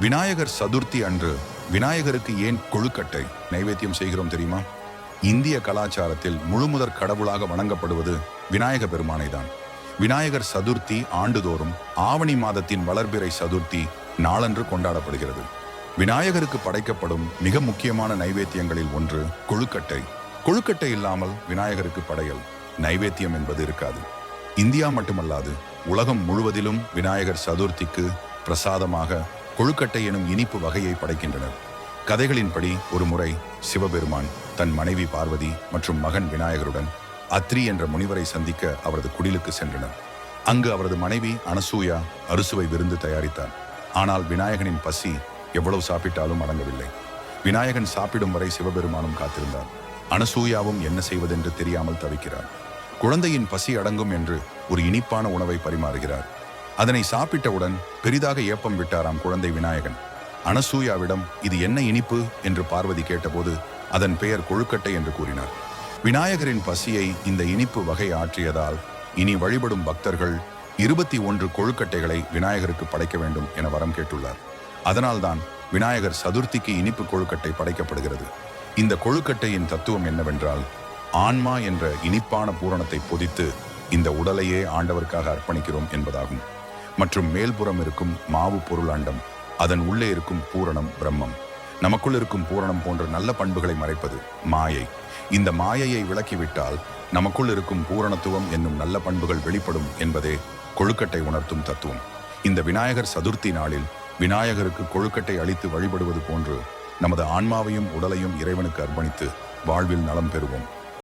விநாயகர் சதுர்த்தி அன்று விநாயகருக்கு ஏன் கொழுக்கட்டை நைவேத்தியம் செய்கிறோம் தெரியுமா? இந்திய கலாச்சாரத்தில் முழுமுதற் கடவுளாக வணங்கப்படுவது விநாயக பெருமானை தான் விநாயகர் சதுர்த்தி ஆண்டுதோறும் ஆவணி மாதத்தின் வளர்பிறை சதுர்த்தி நாளன்று கொண்டாடப்படுகிறது. விநாயகருக்கு படைக்கப்படும் மிக முக்கியமான நைவேத்தியங்களில் ஒன்று கொழுக்கட்டை. கொழுக்கட்டை இல்லாமல் விநாயகருக்கு படையல் நைவேத்தியம் என்பது இருக்காது. இந்தியா மட்டுமல்லாது உலகம் முழுவதிலும் விநாயகர் சதுர்த்திக்கு பிரசாதமாக கொழுக்கட்டை எனும் இனிப்பு வகையை படைக்கின்றனர். கதைகளின்படி ஒரு முறை சிவபெருமான் தன் மனைவி பார்வதி மற்றும் மகன் விநாயகருடன் அத்ரி என்ற முனிவரை சந்திக்க அவரது குடிலுக்கு சென்றனர். அங்கு அவரது மனைவி அனசூயா அறுசுவை விருந்து தயாரித்தார் ஆனால் விநாயகனின் பசி எவ்வளவு சாப்பிட்டாலும் அடங்கவில்லை. விநாயகன் சாப்பிடும் வரை சிவபெருமானும் காத்திருந்தார் அனசூயாவும் என்ன செய்வதென்று தெரியாமல் தவிக்கிறார் குழந்தையின் பசி அடங்கும் என்று ஒரு இனிப்பான உணவை பரிமாறுகிறார். அதனை சாப்பிட்டவுடன் பெரிதாக ஏப்பம் விட்டாராம் குழந்தை விநாயகன். அனசூயாவிடம் இது என்ன இனிப்பு? என்று பார்வதி கேட்டபோது அதன் பெயர் கொழுக்கட்டை என்று கூறினார். விநாயகரின் பசியை இந்த இனிப்பு வகை ஆற்றியதால் இனி வழிபடும் பக்தர்கள் இருபத்தி ஒன்று கொழுக்கட்டைகளை விநாயகருக்கு படைக்க வேண்டும் என வரம் கேட்டுள்ளார். அதனால்தான் விநாயகர் சதுர்த்திக்கு இனிப்பு கொழுக்கட்டை படைக்கப்படுகிறது. இந்த கொழுக்கட்டையின் தத்துவம் என்னவென்றால் ஆன்மா என்ற இனிப்பான பூரணத்தை பொதித்து இந்த உடலையே ஆண்டவருக்காக அர்ப்பணிக்கிறோம் என்பதாகும். மற்றும் மேல்புறம் இருக்கும் மாவு பொருள் அண்டம் அதன் உள்ளே இருக்கும் பூரணம் பிரம்மம். நமக்குள் இருக்கும் பூரணம் போன்ற நல்ல பண்புகளை மறைப்பது மாயை. இந்த மாயையை விளக்கிவிட்டால் நமக்குள் இருக்கும் பூரணத்துவம் என்னும் நல்ல பண்புகள் வெளிப்படும் என்பதே கொழுக்கட்டை உணர்த்தும் தத்துவம். இந்த விநாயகர் சதுர்த்தி நாளில் விநாயகருக்கு கொழுக்கட்டை அளித்து வழிபடுவது போன்று நமது ஆன்மாவையும் உடலையும் இறைவனுக்கு அர்ப்பணித்து வாழ்வில் நலம் பெறுவோம்.